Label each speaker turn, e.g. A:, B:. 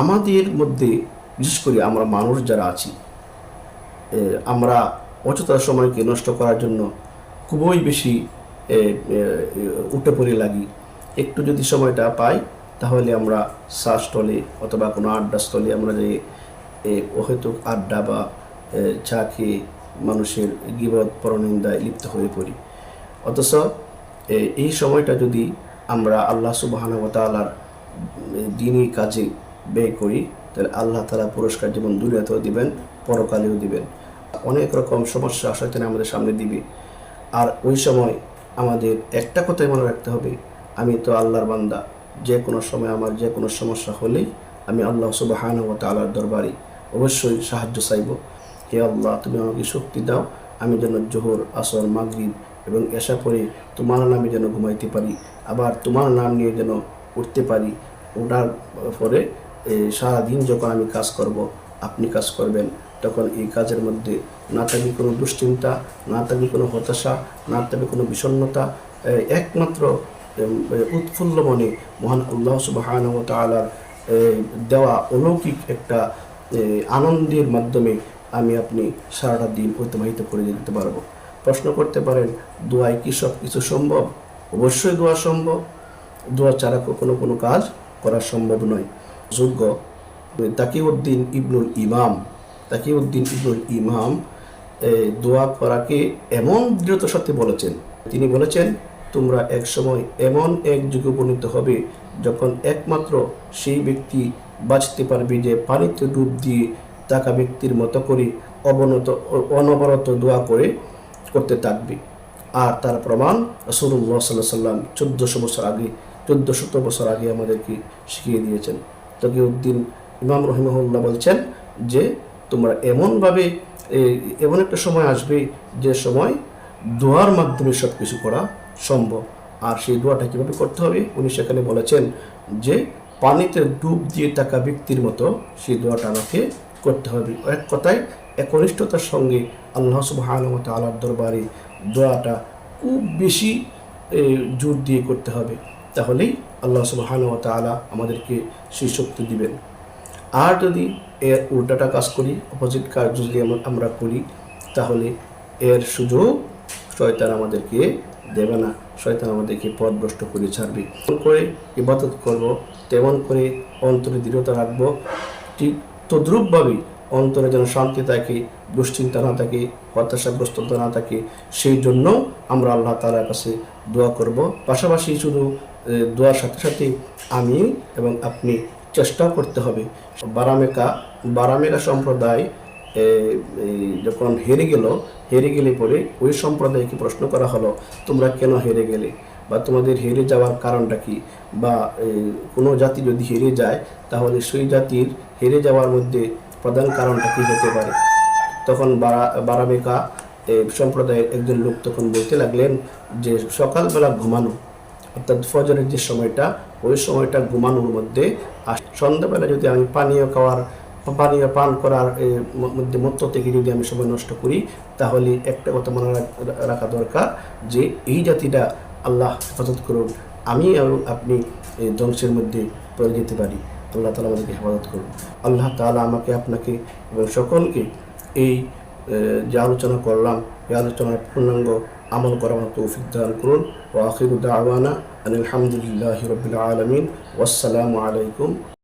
A: আমাদের মধ্যে, বিশেষ করে আমরা মানুষ যারা আছি আমরা অযথা সময়কে নষ্ট করার জন্য খুবই বেশি উঠে পড়ে লাগি। একটু যদি সময়টা পাই, তাহলে আমরা স্টলে অথবা কোনো আড্ডা স্থলে আমরা যে হয়তো আড্ডা বা চা খেয়ে মানুষের গিবত পরনিন্দায় লিপ্ত হয়ে পড়ি। অথচ এই সময়টা যদি আমরা আল্লাহ সুবাহানুতালার দিনই কাজে ব্যয় করি, তাহলে আল্লাহ তালা পুরস্কার যেমন দুনিয়াতেও দিবেন, পরকালেও দিবেন। অনেক রকম সমস্যা শয়তান আমাদের সামনে দিবে। আর ওই সময় আমাদের একটা কথাই মনে রাখতে হবে, আমি তো আল্লাহর বান্দা, যে কোনো সময় আমার যে কোনো সমস্যা হলেই আমি আল্লাহ সুবাহান ও তালার দরবারে অবশ্যই সাহায্য চাইব। হে আল্লাহ, তুমি আমাকে শক্তি দাও, আমি যেন জোহর, আসর, মাগরিব এবং এসা পরে তোমার নামে যেন ঘুমাইতে পারি, আবার তোমার নাম নিয়ে যেন উঠতে পারি। ওঠার পরে সারাদিন যখন আমি কাজ করব আপনি কাজ করবেন তখন এই কাজের মধ্যে না থাকবে কোনো দুশ্চিন্তা না থাকবে কোনো হতাশা না থাকবে কোনো বিষণ্ণতা এ, একমাত্র উৎফুল্ল মনে মহান আল্লাহ সুবাহান তালার দেওয়া অলৌকিক একটা আনন্দের মাধ্যমে আমি আপনি সারাটা দিন অতিবাহিত করে যেতে পারব। প্রশ্ন করতে পারেন দোয়ায় কি সব কিছু সম্ভব? অবশ্যই দোয়া সম্ভব। দোয়া ছাড়া কোনো কোনো কাজ করা সম্ভব নয়। যোগ্য তাকিউদ্দিন ইবনুল ইমাম, তাকিউদ্দিন ইবনুল ইমাম দোয়া করাকে এমন দৃঢ়তার সাথে বলেছেন। তিনি বলেছেন, তোমরা এক সময় এমন এক যুগে উপনীত হবে যখন একমাত্র সেই ব্যক্তি বাঁচতে পারবে যে পানিতে ডুব দিয়ে তাকা ব্যক্তির মতো করে অবনত, অনবরত দোয়া করে, করতে থাকবে। আর তার প্রমাণ রসুল্লাহ সাল্লাহ সাল্লাম চোদ্দোশো বছর আগে, চোদ্দোশত বছর আগে আমাদেরকে শিখিয়ে দিয়েছেন। তকিউদ্দিন ইমাম রহিমহুল্লাহ বলছেন যে তোমরা এমনভাবে এমন একটা সময় আসবে যে সময় দোয়ার মাধ্যমে সব কিছু করা সম্ভব। আর সেই দোয়াটা কীভাবে করতে হবে? উনি সেখানে বলেছেন যে পানিতে ডুব দিয়ে থাকা ব্যক্তির মতো সেই দোয়াটা আমাকে করতে হবে। এক কথায় একনিষ্ঠতার সঙ্গে আল্লাহ সুবাহান তালার দরবারে দোয়াটা খুব বেশি জোর দিয়ে করতে হবে। তাহলেই আল্লাহ সুবাহান তালা আমাদেরকে সেই শক্তি দিবেন। আর যদি এর উল্টাটা কাজ করি অপোজিট কাজ যদি আমরা- করি, তাহলে এর সুযোগ শয়তান আমাদেরকে দেবে না, শয়তান আমাদেরকে পথভ্রষ্ট করে ছাড়বে। তেমন করে ইবাদত করব, তেমন করে অন্তরে দৃঢ়তা রাখব, ঠিক তদ্রূপভাবে অন্তরে যেন শান্তি থাকে, দুশ্চিন্তা না থাকে হতাশাগ্রস্ততা না থাকে, সেই জন্য আমরা আল্লাহ তালার কাছে দোয়া করব। পাশাপাশি শুধু দোয়ার সাথে সাথে আমি এবং আপনি চেষ্টাও করতে হবে। বারামেকা বারামেকা সম্প্রদায় যখন হেরে গেল, হেরে গেলে পরে ওই সম্প্রদায়কে প্রশ্ন করা হলো, তোমরা কেন হেরে গেলে? বা তোমাদের হেরে যাওয়ার কারণটা কি? বা কোনো জাতি যদি হেরে যায়, তাহলে সেই জাতির হেরে যাওয়ার মধ্যে প্রধান কারণটা কী হতে পারে? তখন বারা বারামেকা এ, সম্প্রদায়ের একজন লোক তখন বলতে লাগলেন যে সকালবেলা ঘুমানো অর্থাৎ ফজরের যে সময়টা ওই সময়টা ঘুমানোর মধ্যে আর সন্ধ্যাবেলা যদি আমি পানীয় খাওয়ার পানীয় পান করার মধ্যে মত্ত থেকে যদি আমি সময় নষ্ট করি তাহলে একটা কথা মনে রাখ- দরকার যে এই জাতিটা আল্লাহ হেফাজত করুন। আমি এবং আপনি ধ্বংসের মধ্যে পড়ে যেতে পারি। আল্লাহ তালা আমাদেরকে হেফাজত করুন। আল্লাহ তালা আমাকে, আপনাকে এবং সকলকে এই যে আলোচনা করলাম, এই আলোচনার পূর্ণাঙ্গ আমল করার মতো তৌফিক দান করুন। ও আখির দাওয়ানা আলহামদুলিল্লাহ রবিল আলমিন। ওয়াসালামু আলাইকুম।